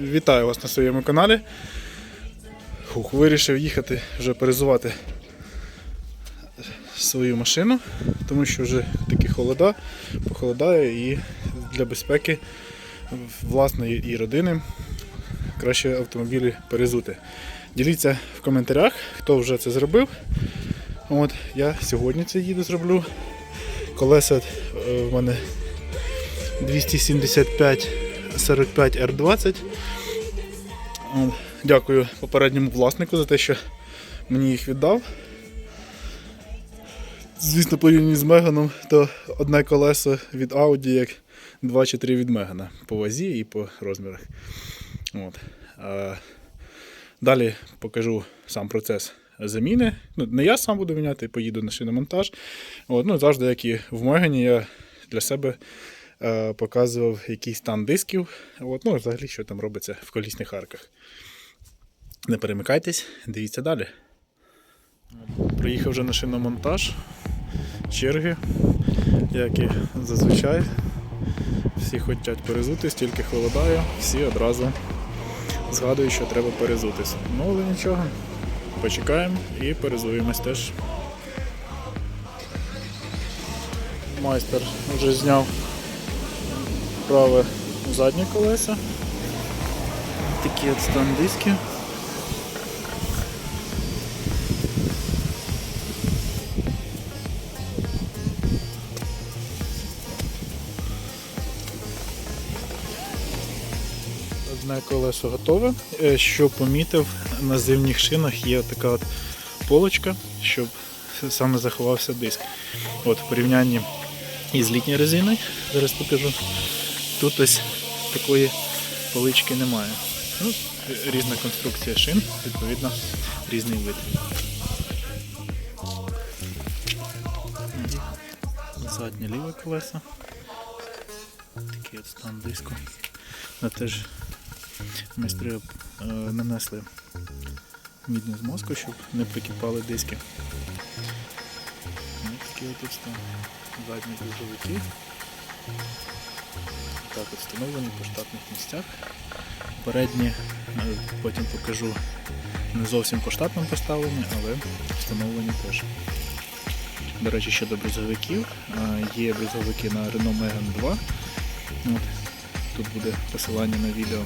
Вітаю вас на своєму каналі. Хух, вирішив їхати вже перезувати свою машину, тому що вже такі холода, похолодає і для безпеки власної і родини краще автомобілі перезути. Діліться в коментарях, хто вже це зробив. От, я сьогодні це їду зроблю. Колеса е, в мене 275 45 R20. Дякую попередньому власнику за те, що мені їх віддав. Звісно, порівняно з Меганом, то одне колесо від Audi як 2 чи 3 від Мегана по вазі і по розмірах. От. Далі покажу сам процес заміни. Ну, не я сам буду міняти, поїду на шиномонтаж. От, ну, завжди, як і в Мегані, я для себе показував який стан дисків. От, ну, взагалі, що там робиться в колісних арках. Не перемикайтесь, дивіться далі. Приїхав вже на шиномонтаж, черги, як і зазвичай. Всі хочуть перезутись, тільки холодає, всі одразу згадують, що треба перезутись. Ну, але нічого, почекаємо і перезуємось теж. Майстер вже зняв праве заднє колеса. Такі от стан дисків. Одне колесо готове. Е, Що помітив, на зимніх шинах є така от полочка, щоб саме заховався диск. От в порівнянні із літньою резиною, зараз покажу. Тут ось такої полички немає. Ну, різна конструкція шин, відповідно, різний вид. Заднє ліве колесо. Такий от стан диску. На теж майстри е, нанесли мідну змазку, щоб не прикипали диски. Ось такі от стан. Задні грузовики. Так встановлені по штатних місцях. Передні е, потім покажу не зовсім по штатному поставлені, але встановлені теж. До речі, щодо бризовиків, е, є бризовики на Renault Megane 2. От, тут буде посилання на відео.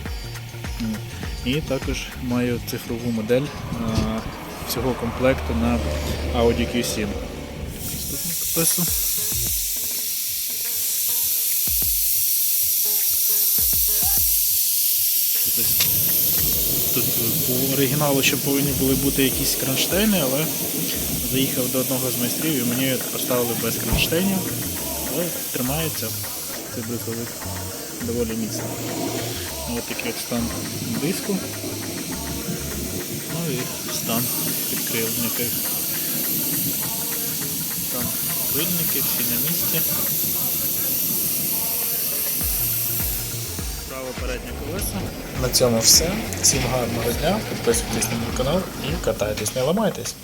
І також маю цифрову модель всього комплекту на Audi Q7. Наступне колесо. Тут, тут по оригіналу ще повинні були бути якісь кронштейни, але заїхав до одного з майстрів і мені поставили без кронштейнів. Але тримається цей бризовик доволі міцно. Ось такий от стан диску. Ну і стан підкривників. Там пильники, всі на місці. Право переднє колесо. На цьому все. Всім гарного дня. Підписуйтесь на мій канал і катайтесь, не ламайтесь.